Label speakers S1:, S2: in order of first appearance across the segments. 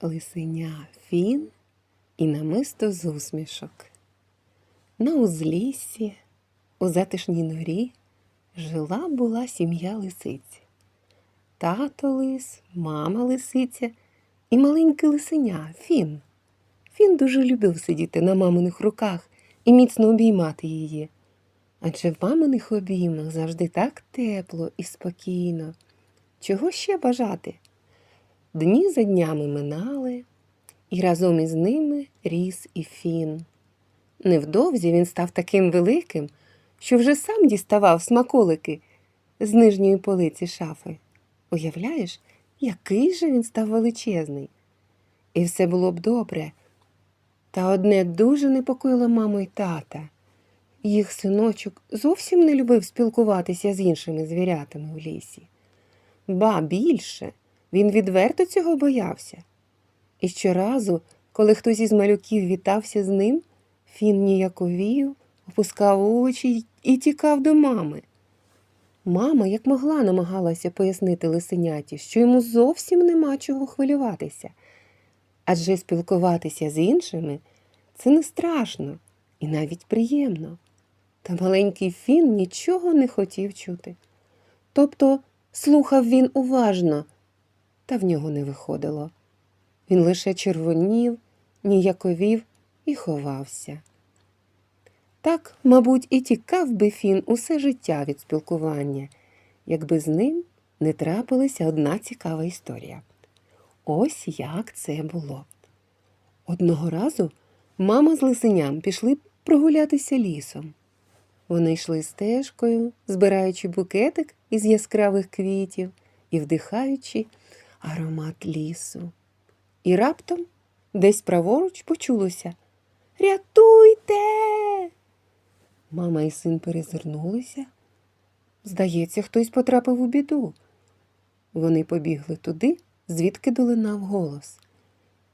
S1: лисеня фін і намисто з усмішок. На узліссі, у затишній норі, жила була сім'я лисиць. Тато лис, мама лисиця і маленьке лисеня Фін. Фін дуже любив сидіти на маминих руках і міцно обіймати її. Адже в маминих обіймах завжди так тепло і спокійно. Чого ще бажати? Дні за днями минали, і разом із ними ріс і фін. Невдовзі він став таким великим, що вже сам діставав смаколики з нижньої полиці шафи. Уявляєш, який же він став величезний. І все було б добре. Та одне дуже непокоїло маму й тата. Їх синочок зовсім не любив спілкуватися з іншими звірятами в лісі. Ба більше, він відверто цього боявся. І щоразу, коли хтось із малюків вітався з ним, Фін ніяковів, опускав очі і тікав до мами. Мама, як могла, намагалася пояснити лисеняті, що йому зовсім нема чого хвилюватися. Адже спілкуватися з іншими це не страшно і навіть приємно. Та маленький Фін нічого не хотів чути. Тобто слухав він уважно, та в нього не виходило. Він лише червонів, ніяковів і ховався. Так, мабуть, і тікав би Фін усе життя від спілкування, якби з ним не трапилася одна цікава історія. Ось як це було. Одного разу мама з лисеням пішли прогулятися лісом. Вони йшли стежкою, збираючи букетик із яскравих квітів і вдихаючи аромат лісу. І раптом десь праворуч почулося Рятуйте. Мама і син перезирнулися. Здається, хтось потрапив у біду. Вони побігли туди, звідки долинав голос,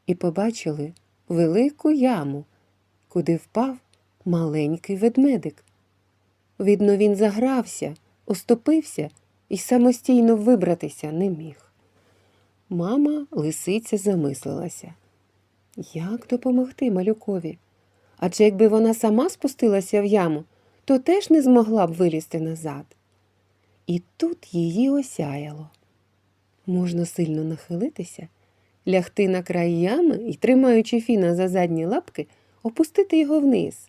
S1: і побачили велику яму, куди впав маленький ведмедик. Видно, він загрався, оступився і самостійно вибратися не міг. Мама лисиця замислилася. Як допомогти малюкові? Адже якби вона сама спустилася в яму, то теж не змогла б вилізти назад. І тут її осяяло. Можна сильно нахилитися, лягти на край ями і, тримаючи фіна за задні лапки, опустити його вниз.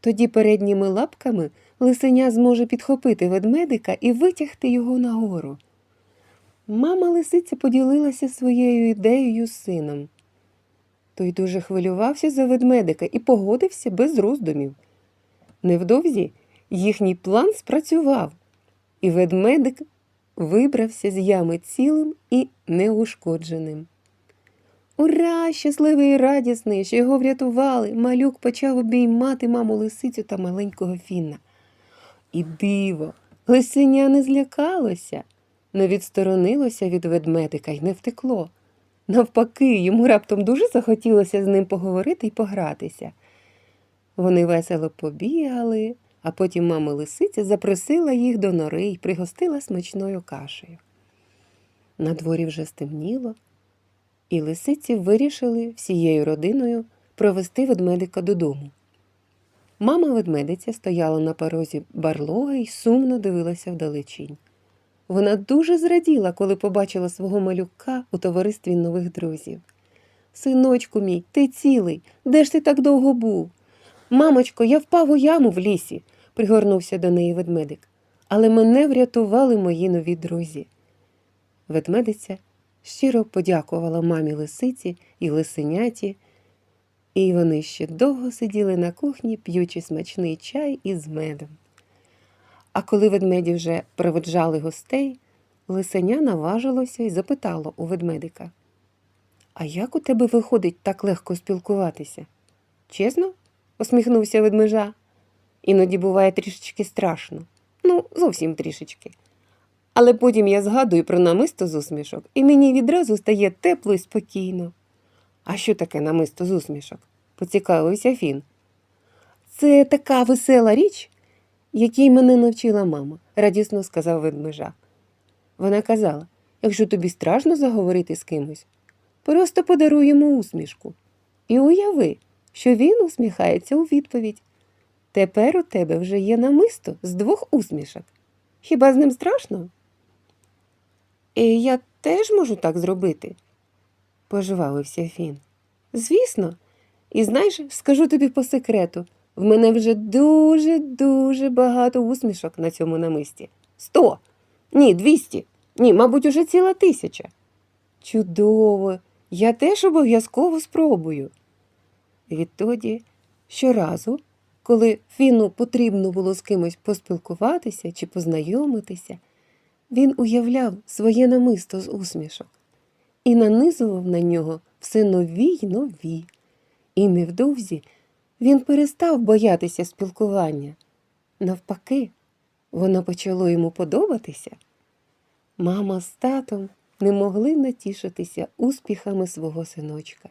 S1: Тоді передніми лапками лисеня зможе підхопити ведмедика і витягти його нагору. Мама лисиця поділилася своєю ідеєю з сином. Той дуже хвилювався за ведмедика і погодився без роздумів. Невдовзі їхній план спрацював, і ведмедик вибрався з ями цілим і неушкодженим. Ура! Щасливий і радісний, що його врятували. Малюк почав обіймати маму лисицю та маленького фінна. І диво, лисеня не злякалося, не відсторонилося від ведмедика й не втекло. Навпаки, йому раптом дуже захотілося з ним поговорити і погратися. Вони весело побігали, а потім мама лисиця запросила їх до нори і пригостила смачною кашею. На дворі вже стемніло, і лисиці вирішили всією родиною провести ведмедика додому. Мама ведмедиця стояла на порозі барлога і сумно дивилася вдалечінь. Вона дуже зраділа, коли побачила свого малюка у товаристві нових друзів. Синочку мій, ти цілий, де ж ти так довго був? Мамочко, я впав у яму в лісі, пригорнувся до неї ведмедик. Але мене врятували мої нові друзі. Ведмедиця щиро подякувала мамі лисиці і лисеняті, і вони ще довго сиділи на кухні, п'ючи смачний чай із медом. А коли ведмеді вже проведжали гостей, лисеня наважилося і запитало у ведмедика: А як у тебе виходить так легко спілкуватися? Чесно? усміхнувся ведмежа. Іноді буває трішечки страшно. Ну, зовсім трішечки. Але потім я згадую про намисто з усмішок, і мені відразу стає тепло і спокійно. А що таке намисто з усмішок? поцікавився Фін. Це така весела річ, якій мене навчила мама, радісно сказав ведмежа. Вона казала: якщо тобі страшно заговорити з кимось, Просто подаруй йому усмішку. І уяви, що він усміхається у відповідь. Тепер у тебе вже є намисто з двох усмішок. Хіба з ним страшно? І я теж можу так зробити, пожвавився Фін. Звісно, і знаєш, скажу тобі по секрету, в мене вже дуже-дуже багато усмішок на цьому намисті. Сто. Ні, двісті. Ні, мабуть, уже ціла тисяча. Чудово, я теж обов'язково спробую. Відтоді, щоразу, коли Фіну потрібно було з кимось поспілкуватися чи познайомитися, він уявляв своє намисто з усмішок і нанизував на нього все нові й нові. І невдовзі він перестав боятися спілкування. Навпаки, воно почало йому подобатися. Мама з татом не могли натішитися успіхами свого синочка.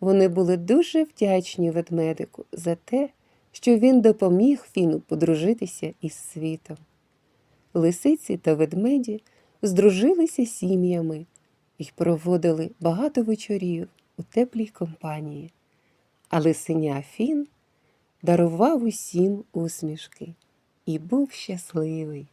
S1: Вони були дуже вдячні ведмедику за те, що він допоміг Фіну подружитися із світом. Лисиці та ведмеді здружилися сім'ями і проводили багато вечорів у теплій компанії. А лисеня Фін дарував усім усмішки і був щасливий.